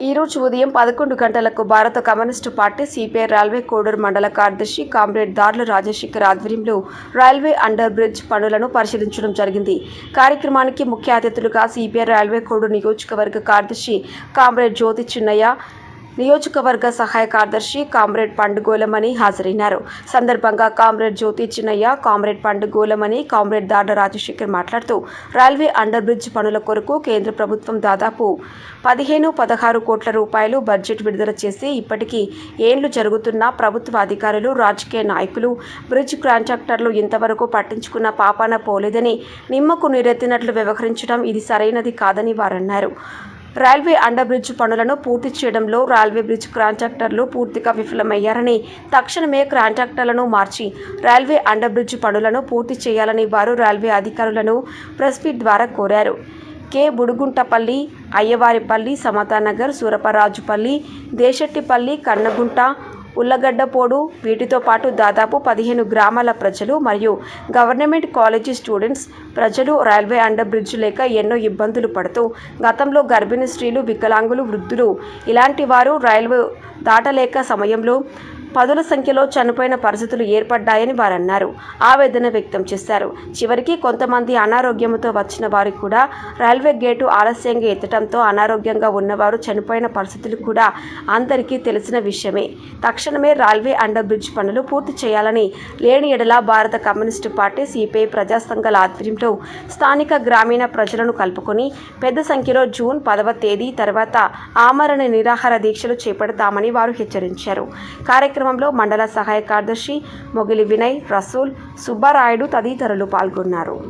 ఈ రోజు ఉదయం పదకొండు గంటలకు భారత communist party CPI railway Koduru మండల కార్యదర్శి కామ్రేడ్ దార్ల రాజశేఖర్ ఆధ్వర్యంలో రైల్వే అండర్ బ్రిడ్జ్ పనులను పరిశీలించడం జరిగింది. కార్యక్రమానికి ముఖ్య అతిథులుగా సిపిఐ రైల్వే కోడూరు నియోజకవర్గ కార్యదర్శి కామ్రేడ్ జ్యోతి చిన్నయ్య నియోజకవర్గ సహాయ కార్యదర్శి కామ్రేడ్ పండుగోలమని హాజరైనారు. సందర్భంగా comrade Jyothi Chinnaiah comrade Pandugolamani comrade Dada Rajasekhar మాట్లాడుతూ రైల్వే అండర్ బ్రిడ్జ్ పనుల కొరకు కేంద్ర ప్రభుత్వం దాదాపు పదిహేను పదహారు కోట్ల రూపాయలు బడ్జెట్ విడుదల చేసి ఇప్పటికీ ఏండ్లు జరుగుతున్న ప్రభుత్వ అధికారులు రాజకీయ నాయకులు బ్రిడ్జ్ కాంట్రాక్టర్లు ఇంతవరకు పట్టించుకున్న పాపాన పోలేదని నిమ్మకు నీరెత్తినట్లు వ్యవహరించడం ఇది సరైనది కాదని వారన్నారు. రైల్వే అండర్ బ్రిడ్జ్ పనులను పూర్తి చేయడంలో రైల్వే బ్రిడ్జ్ కాంట్రాక్టర్లు పూర్తిగా విఫలమయ్యారని తక్షణమే కాంట్రాక్టర్లను మార్చి రైల్వే అండర్ బ్రిడ్జ్ పనులను పూర్తి చేయాలని వారు రైల్వే అధికారులను ప్రెస్మీట్ ద్వారా కోరారు. కే. బుడుగుంటపల్లి అయ్యవారిపల్లి సమతానగర్ సూరపరాజుపల్లి దేశెట్టిపల్లి కన్నగుంట ఉల్లగడ్డ పోడు వీటితో పాటు దాదాపు పదిహేను గ్రామాల ప్రజలు మరియు గవర్నమెంట్ కాలేజీ స్టూడెంట్స్ ప్రజలు రైల్వే అండర్ బ్రిడ్జ్ లేక ఎన్నో ఇబ్బందులు పడుతూ గతంలో గర్భిణీ స్త్రీలు వికలాంగులు వృద్ధులు. ఇలాంటి వారు రైల్వే దాటలేక సమయంలో పదుల సంఖ్యలో చనిపోయిన పరిస్థితులు ఏర్పడ్డాయని వారు అన్నారు ఆవేదన వ్యక్తం చేశారు. చివరికి కొంతమంది అనారోగ్యంతో వచ్చిన వారు కూడా రైల్వే గేటు ఆలస్యంగా ఎత్తడంతో అనారోగ్యంగా ఉన్నవారు చనిపోయిన పరిస్థితులు కూడా అందరికీ తెలిసిన విషయమే. తక్షణమే రైల్వే అండర్ బ్రిడ్జ్ పనులు పూర్తి చేయాలని లేని ఎడల భారత కమ్యూనిస్టు పార్టీ సిపిఐ ప్రజా సంఘాల ఆధ్వర్యంలో స్థానిక గ్రామీణ ప్రజలను కలుపుకొని పెద్ద సంఖ్యలో జూన్ పదవ తేదీ తర్వాత ఆమరణ నిరాహార దీక్షలు చేపడతామని వారు హెచ్చరించారు. కార్యక్రమం కార్యక్రమంలో మండల సహాయ కార్యదర్శి మొగిలి వినయ్ రసూల్ సుబ్బారాయుడు తదితరులు పాల్గొన్నారు.